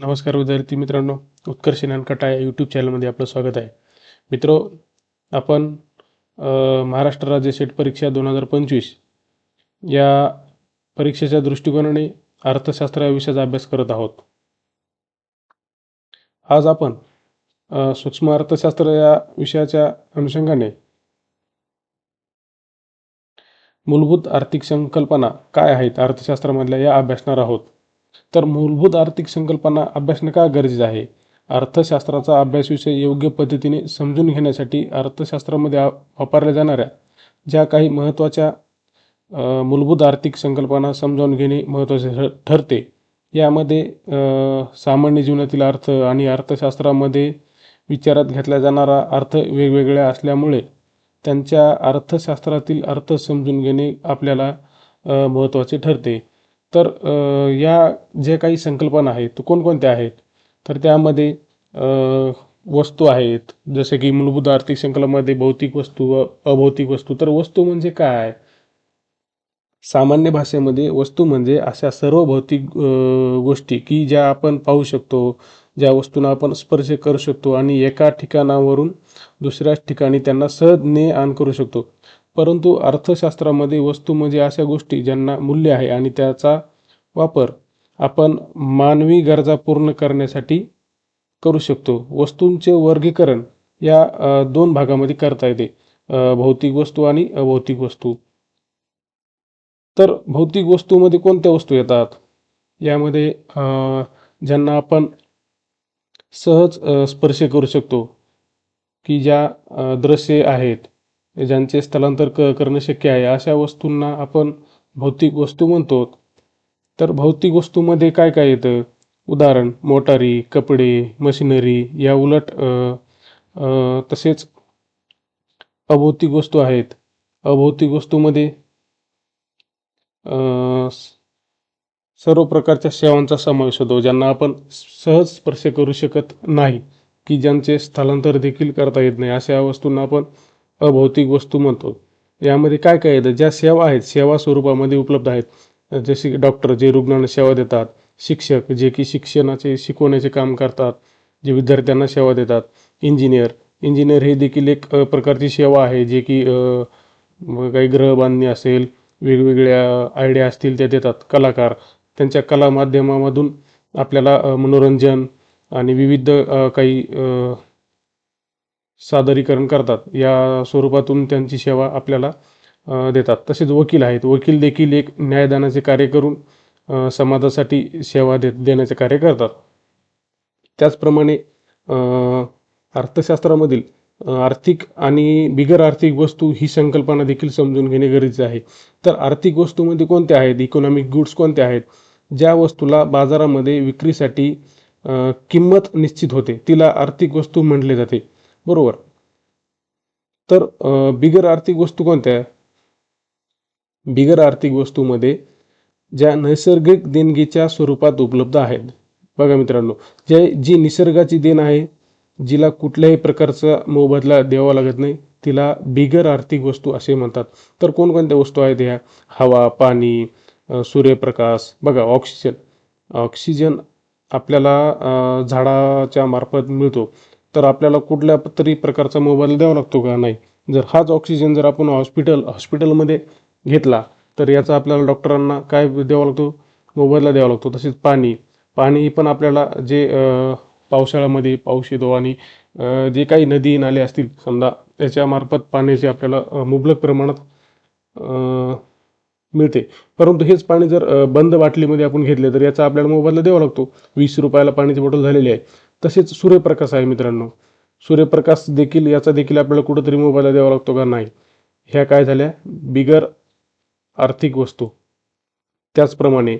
नमस्कार विद्यार्थी मित्रांनो उत्कर्ष नानकटा या यूट्यूब चॅनलमध्ये आपलं स्वागत आहे. मित्रो आपण महाराष्ट्र राज्य सेट परीक्षा दोन हजार पंचवीस या परीक्षेच्या दृष्टिकोनाने अर्थशास्त्र या विषयाचा अभ्यास करत आहोत. आज आपण सूक्ष्म अर्थशास्त्र या विषयाच्या अनुषंगाने मूलभूत आर्थिक संकल्पना काय आहेत अर्थशास्त्रामधल्या या अभ्यासणार आहोत. तर मूलभूत आर्थिक संकल्पना अभ्यासणे का गरजेचं आहे? अर्थशास्त्राचा अभ्यास विषय योग्य पद्धतीने समजून घेण्यासाठी अर्थशास्त्रामध्ये वापरल्या जाणाऱ्या ज्या काही महत्त्वाच्या मूलभूत आर्थिक संकल्पना समजावून घेणे महत्त्वाचे ठ- ठरते. यामध्ये सामान्य जीवनातील अर्थ आणि अर्थशास्त्रामध्ये विचारात घेतला जाणारा अर्थ वेगवेगळ्या असल्यामुळे त्यांच्या अर्थशास्त्रातील अर्थ समजून घेणे आपल्याला महत्त्वाचे ठरते. तर या ज्या काही संकल्पना आहेत कोणकोणत्या आहेत? तर त्यामध्ये वस्तू आहेत. जसे की मूलभूत आर्थिक संकल्पनामध्ये भौतिक वस्तू व अभौतिक वस्तू. तर वस्तू म्हणजे काय? सामान्य भाषेमध्ये वस्तू म्हणजे अशा सर्व भौतिक गोष्टी की ज्या आपण पाहू शकतो ज्या वस्तूंना आपण स्पर्श करू शकतो आणि एका ठिकाणावरून दुसऱ्या ठिकाणी त्यांना सहज ने आण करू शकतो. परंतु अर्थशास्त्रामध्ये वस्तू म्हणजे अशा गोष्टी ज्यांना मूल्य आहे आणि त्याचा वापर आपण मानवी गरजा पूर्ण करण्यासाठी करू शकतो. वस्तूंचे वर्गीकरण या दोन भागामध्ये करता येते. भौतिक वस्तू आणि अभौतिक वस्तू. तर भौतिक वस्तूमध्ये कोणत्या वस्तू येतात? यामध्ये ज्यांना आपण सहज स्पर्श करू शकतो की ज्या दृश्ये आहेत. ज्यांचे स्थलांतर क करणं शक्य आहे अशा वस्तूंना आपण भौतिक वस्तू म्हणतो. तर भौतिक वस्तूमध्ये काय काय येतं? उदाहरण मोटारी कपडे मशिनरी या उलट तसेच अभौतिक वस्तू आहेत. अभौतिक वस्तूमध्ये सर्व प्रकारच्या सेवांचा समावेश होतो ज्यांना आपण सहज स्पर्श करू शकत नाही की ज्यांचे स्थलांतर देखील करता येत नाही. अशा वस्तूंना आपण अभौतिक वस्तू म्हणतो. यामध्ये काय काय येतं? ज्या सेवा आहेत सेवा स्वरूपामध्ये उपलब्ध आहेत. जसे की डॉक्टर जे रुग्णांना सेवा देतात शिक्षक जे की शिक्षणाचे शिकवण्याचे काम करतात जे विद्यार्थ्यांना सेवा देतात इंजिनियर इंजिनियर हे देखील एक प्रकारची सेवा आहे जे की काही ग्रह बांधणी असेल वेगवेगळ्या आयडिया असतील त्या देतात. कलाकार. त्यांच्या कला माध्यमामधून आपल्याला मनोरंजन आणि विविध काही सादरीकरण करतात. या स्वरूपातून त्यांची सेवा आपल्याला देतात. तसेच वकील आहेत. वकील देखील एक न्यायदानाचे कार्य करून समाजासाठी सेवा दे देण्याचे कार्य करतात. त्याचप्रमाणे अर्थशास्त्रामधील आर्थिक आणि बिगर आर्थिक वस्तू ही संकल्पना देखील समजून घेणे गरजेचे आहे. तर आर्थिक वस्तूमध्ये कोणत्या आहेत? इकॉनॉमिक गुड्स कोणत्या आहेत? ज्या वस्तूला बाजारामध्ये विक्रीसाठी किंमत निश्चित होते तिला आर्थिक वस्तू म्हटले जाते. बरोबर. तर बिगर आर्थिक वस्तू कोणत्या? बिगर आर्थिक वस्तूमध्ये ज्या नैसर्गिक देणगीच्या स्वरूपात उपलब्ध आहेत. बघा मित्रांनो जे जी निसर्गाची देण आहे जिला कुठल्याही प्रकारचा मोबदला द्यावा लागत नाही तिला बिगर आर्थिक वस्तू असे म्हणतात. तर कोणकोणत्या वस्तू आहेत ह्या? हवा पाणी सूर्यप्रकाश बघा ऑक्सिजन. ऑक्सिजन आपल्याला झाडाच्या मार्फत मिळतो. तर आपल्याला कुठल्या तरी प्रकारचा मोबाईल द्यावा लागतो का नाही? जर हाच ऑक्सिजन जर आपण हॉस्पिटल हॉस्पिटलमध्ये घेतला तर याचा आपल्याला डॉक्टरांना काय द्यावा लागतो? मोबाईलला द्यावा लागतो. तसेच पाणी. पाणी पण आपल्याला जे पावसाळ्यामध्ये पाऊस येतो आणि जे काही नदी नाले असतील समजा त्याच्यामार्फत पाण्याची आपल्याला मुबलक प्रमाणात मिळते. परंतु हेच पाणी जर बंद बाटलीमध्ये आपण घेतले तर याचा आपल्याला मोबाईलला द्यावा लागतो. वीस रुपयाला पाण्याची बॉटल झालेली आहे. तसेच सूर्यप्रकाश आहे मित्रांनो. सूर्यप्रकाश देखील याचा देखील आपल्याला कुठंतरी मोबाईलला द्यावा लागतो का? नाही. ह्या काय झाल्या? बिगर आर्थिक वस्तू. त्याचप्रमाणे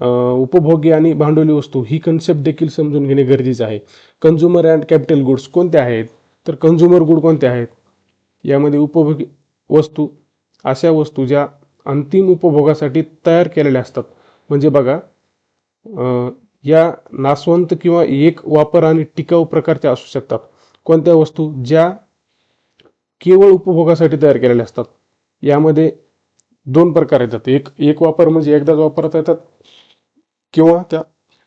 उपभोग्य आणि भांडवली वस्तू ही कन्सेप्ट देखील समजून घेणे गरजेचं आहे. कन्झ्युमर अँड कॅपिटल गुड्स कोणत्या आहेत? तर कन्झ्युमर गुड कोणत्या आहेत? यामध्ये उपभोगी वस्तू अशा वस्तू ज्या अंतिम उपभोगासाठी तयार केलेल्या असतात. म्हणजे बघा या नासवंत किंवा एक वापर आणि टिकाऊ प्रकारच्या असू शकतात. कोणत्या वस्तू ज्या केवळ उपभोगासाठी तयार केलेल्या असतात? यामध्ये दोन प्रकार येतात. एक एक वापर म्हणजे एकदाच वापरता येतात किंवा त्या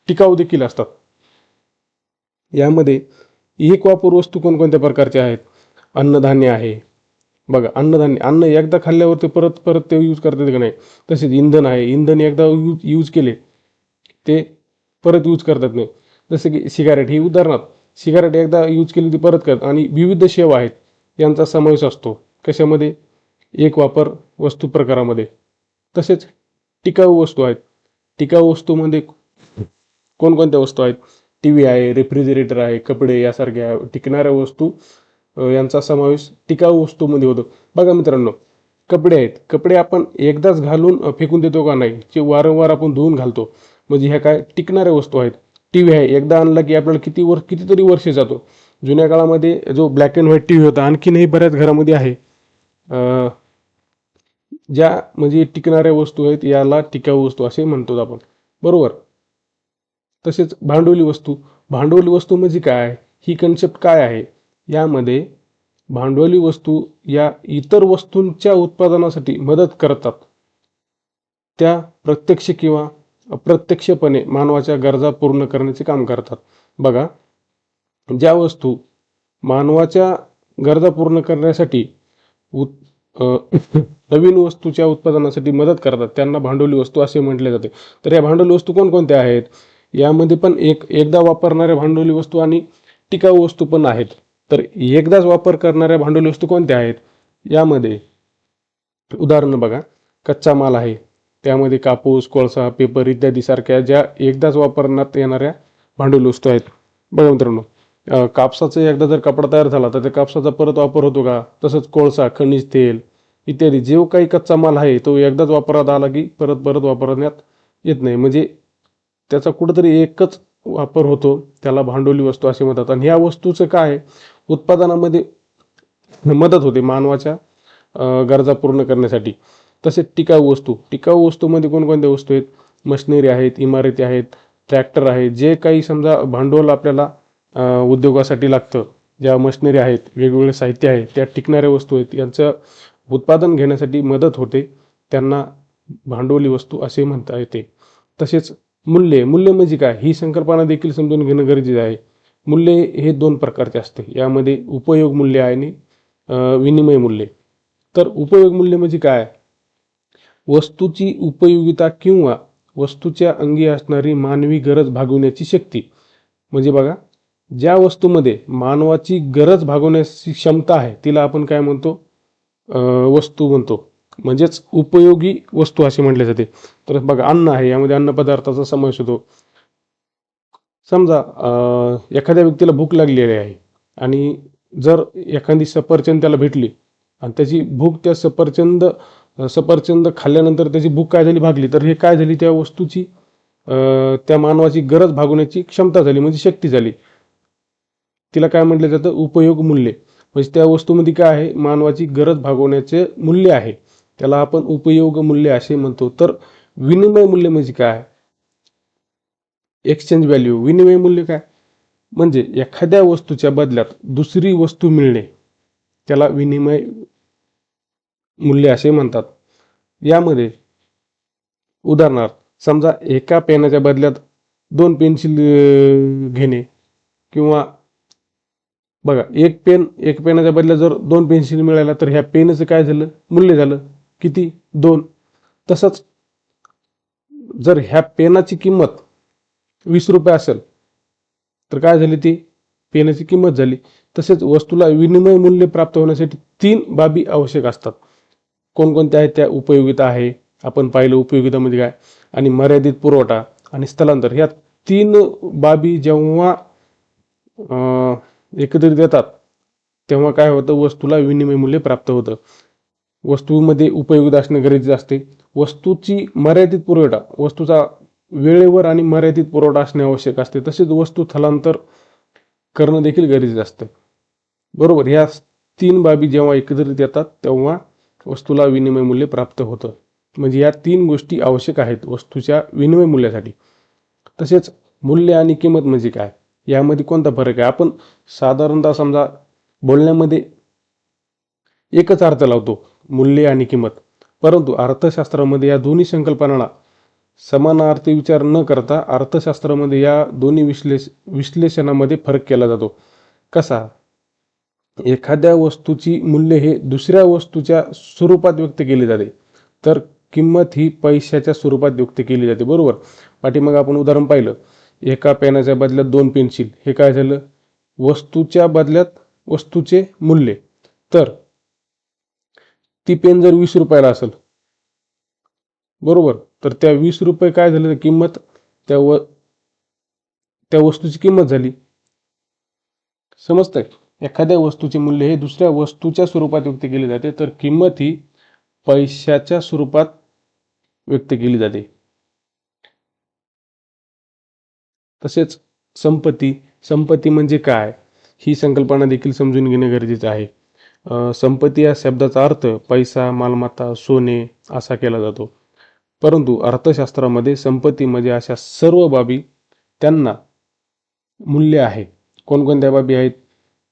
टिकाऊ देखील असतात. यामध्ये एक वापर वस्तू कोणकोणत्या प्रकारच्या आहेत? अन्नधान्य आहे. बघा अन्नधान्य अन्न एकदा खाल्ल्यावर ते परत परत ते यूज करतात का नाही? तसेच इंधन आहे. इंधन एकदा यूज यूज केले ते परत यूज करतात नाही. जसं की सिगारेट ही उदाहरणार्थ सिगारेट एकदा यूज केली ती परत करतात. आणि विविध सेवा आहेत यांचा समावेश असतो. कशामध्ये? एक वापर वस्तू प्रकारामध्ये. तसेच टिकाऊ वस्तू आहेत. टिकाऊ वस्तूमध्ये कोणकोणत्या वस्तू आहेत? टी व्ही आहे रेफ्रिजरेटर आहे कपडे यासारख्या टिकणाऱ्या वस्तू यांचा समावेश टिकाऊ वस्तूमध्ये होतो. बघा मित्रांनो कपडे आहेत. कपडे आपण एकदाच घालून फेकून देतो का नाही? जे वारंवार आपण धुवून घालतो. म्हणजे ह्या काय टिकणाऱ्या वस्तू आहेत. टी व्ही आहे. एकदा आणला की आपल्याला किती वर्ष कितीतरी वर्ष जातो. जुन्या काळामध्ये जो black and white T V होता आणखीनही बऱ्याच घरामध्ये आहे. ज्या म्हणजे टिकणाऱ्या वस्तू आहेत याला टिकाऊ वस्तू असे म्हणतो आपण. बरोबर? तसेच भांडवली वस्तू. भांडवली वस्तू म्हणजे काय? ही कन्सेप्ट काय आहे? यामध्ये भांडवली वस्तू या इतर वस्तूंच्या उत्पादनासाठी मदत करतात. त्या प्रत्यक्ष किंवा अप्रत्यक्षपणे मानवाच्या गरजा पूर्ण करण्याचे काम करतात. बघा ज्या वस्तू मानवाच्या गरजा पूर्ण करण्यासाठी नवीन वस्तूच्या उत्पादनासाठी मदत करतात त्यांना भांडवली वस्तू असे म्हटले जाते. तर या भांडवली वस्तू कोणकोणत्या आहेत? यामध्ये पण एक एकदा वापरणाऱ्या भांडवली वस्तू आणि टिकाऊ वस्तू पण आहेत. तर एकदाच वापर करणाऱ्या भांडवली वस्तू कोणत्या आहेत? यामध्ये उदाहरण बघा कच्चा माल आहे. त्यामध्ये कापूस कोळसा पेपर इत्यादी सारख्या ज्या एकदाच वापरण्यात येणाऱ्या भांडवली वस्तू आहेत. बघा मित्रांनो कापसाचं एकदा जर कपडा तयार झाला तर त्या कापसाचा परत वापर होतो का? तसंच कोळसा खनिज तेल इत्यादी जो काही कच्चा माल आहे तो एकदाच वापरात आला की परत परत वापरण्यात येत नाही. म्हणजे त्याचा कुठंतरी एकच वापर होतो त्याला भांडवली वस्तू असे म्हणतात. आणि ह्या वस्तूचं काय आहे? उत्पादनामध्ये मदत होते मानवाच्या गरजा पूर्ण करण्यासाठी. तसेच टिकाऊ वस्तू. टिकाऊ वस्तूमध्ये कोणकोणत्या वस्तू आहेत? मशिनरी आहेत इमारती आहेत ट्रॅक्टर आहेत जे काही समजा भांडवल आपल्याला उद्योगासाठी लागतं ज्या मशिनरी आहेत वेगवेगळे साहित्य आहे त्या टिकणाऱ्या वस्तू आहेत यांचं उत्पादन घेण्यासाठी मदत होते त्यांना भांडवली वस्तू असे म्हणता येते. तसेच मूल्य. मूल्य म्हणजे काय? ही संकल्पना देखील समजून घेणं गरजेचं आहे. मूल्य हे दोन प्रकारचे असते. यामध्ये उपयोग मूल्य आहे आणि विनिमय मूल्य. तर उपयोग मूल्य म्हणजे काय? वस्तूची उपयोगिता किंवा वस्तूच्या अंगी असणारी मानवी गरज भागवण्याची शक्ती. म्हणजे बघा ज्या वस्तूमध्ये मानवाची गरज भागवण्याची क्षमता आहे तिला आपण काय म्हणतो? वस्तू म्हणतो. म्हणजेच उपयोगी वस्तू असे म्हटले जाते. तर बघा अन्न आहे यामध्ये अन्न पदार्थाचा समावेश होतो. समजा एखाद्या व्यक्तीला भूक लागलेली आहे आणि जर एखादी सफरचंद त्याला भेटली आणि त्याची भूक त्या सफरचंद सफरचंद खाल्ल्यानंतर त्याची भूक काय झाली भागली तर हे काय झाली त्या वस्तूची त्या मानवाची गरज भागवण्याची क्षमता झाली म्हणजे शक्ती झाली. तिला काय म्हटलं जातं? उपयोग मूल्य. म्हणजे त्या वस्तूमध्ये काय आहे? मानवाची गरज भागवण्याचे मूल्य आहे. त्याला आपण उपयोग मूल्य असे म्हणतो. तर विनिमय मूल्य म्हणजे काय? एक्सचेंज व्हॅल्यू विनिमय मूल्य काय? म्हणजे एखाद्या वस्तूच्या बदल्यात दुसरी वस्तू मिळणे. त्याला विनिमय मूल्य असे म्हणतात. यामध्ये उदाहरणार्थ समजा एका पेनाच्या बदल्यात दोन पेन्सिल घेणे किंवा बघा एक पेन एक पेनाच्या बदल्यात जर दोन पेन्सिल मिळाल्या तर ह्या पेनचं काय झालं? मूल्य झालं. किती? दोन. तसंच जर ह्या पेनाची किंमत वीस रुपये असेल तर काय झाली ती? पेनाची किंमत झाली. तसेच वस्तूला विनिमय मूल्य प्राप्त होण्यासाठी तीन बाबी आवश्यक असतात. कोणकोणत्या आहेत त्या उपयोगिता आहे? आपण पाहिलं उपयोगिता म्हणजे काय? आणि मर्यादित पुरवठा आणि स्थलांतर. ह्या तीन बाबी जेव्हा एकत्रित येतात तेव्हा काय होतं? वस्तूला विनिमय मूल्य प्राप्त होतं. वस्तूमध्ये उपयोगिता असणे गरजेचे असते. वस्तूची मर्यादित पुरवठा वस्तूचा वेळेवर आणि मर्यादित पुरवठा असणे आवश्यक असते. तसेच वस्तू स्थलांतर करणं देखील गरजेचं असतं. बरोबर ह्या तीन बाबी जेव्हा एकत्रित येतात तेव्हा वस्तूला विनिमय मूल्य प्राप्त होतं. म्हणजे या तीन गोष्टी आवश्यक आहेत वस्तूच्या विनिमय मूल्यासाठी. तसेच मूल्य आणि किंमत म्हणजे काय? यामध्ये कोणता फरक आहे? आपण साधारणतः समजा बोलण्यामध्ये एकच अर्थ लावतो मूल्य आणि किंमत. परंतु अर्थशास्त्रामध्ये या दोन्ही संकल्पनांना समानार्थी विचार न करता अर्थशास्त्रामध्ये या दोन्ही विश्लेष विश्लेषणामध्ये फरक केला जातो. कसा? एखाद्या वस्तूची मूल्य हे दुसऱ्या वस्तूच्या स्वरूपात व्यक्त केली जाते. तर किंमत ही पैशाच्या स्वरूपात व्यक्त केली जाते. बरोबर? पाठीमागं आपण उदाहरण पाहिलं. एका पेनाच्या बदल्यात दोन पेन्सिल. हे काय झालं? वस्तूच्या बदल्यात वस्तूचे मूल्य. तर ती पेन जर वीस रुपयाला असेल. बरोबर? तर त्या वीस रुपये काय झालं? तर किंमत त्या व त्या वस्तूची किंमत झाली. समजतंय? एखाद्या वस्तूचे मूल्य हे दुसऱ्या वस्तूच्या स्वरूपात व्यक्त केले जाते तर किंमत ही पैशाच्या स्वरूपात व्यक्त केली जाते. तसेच संपत्ती संपत्ती म्हणजे काय? ही संकल्पना देखील समजून घेणे गरजेचे आहे. संपत्ती या शब्दाचा अर्थ पैसा मालमत्ता सोने असा केला जातो. परंतु अर्थशास्त्रामध्ये संपत्ती म्हणजे अशा सर्व बाबी त्यांना मूल्य आहे. कोणकोणत्या बाबी आहेत?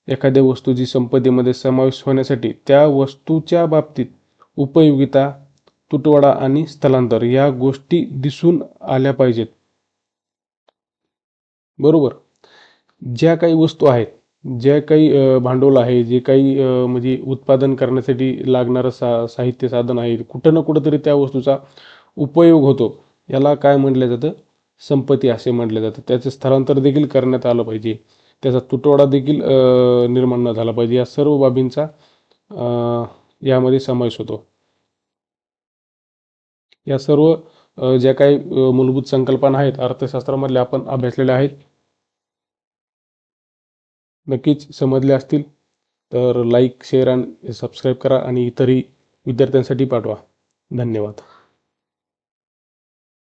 एखाद्या वस्तूची संपत्तीमध्ये समावेश होण्यासाठी त्या वस्तूच्या बाबतीत उपयोगिता तुटवडा आणि स्थलांतर या गोष्टी दिसून आल्या पाहिजेत. बरोबर. ज्या काही वस्तू आहेत ज्या काही भांडवल आहे जे काही म्हणजे उत्पादन करण्यासाठी लागणारं सा साहित्य साधन आहे कुठं ना कुठं तरी त्या वस्तूचा उपयोग होतो. याला काय म्हटलं जातं? संपत्ती असे म्हटलं जातं. त्याचं स्थलांतर देखील करण्यात आलं पाहिजे. त्याचा तुटवडा देखील निर्माण न झाला पाहिजे. या सर्व बाबींचा यामध्ये समावेश होतो. या सर्व ज्या काही मूलभूत संकल्पना आहेत अर्थशास्त्रामधल्या आपण अभ्यासलेल्या आहेत नक्कीच समजले असतील. तर लाईक शेअर आणि सबस्क्राईब करा आणि इतरही विद्यार्थ्यांसाठी पाठवा. धन्यवाद.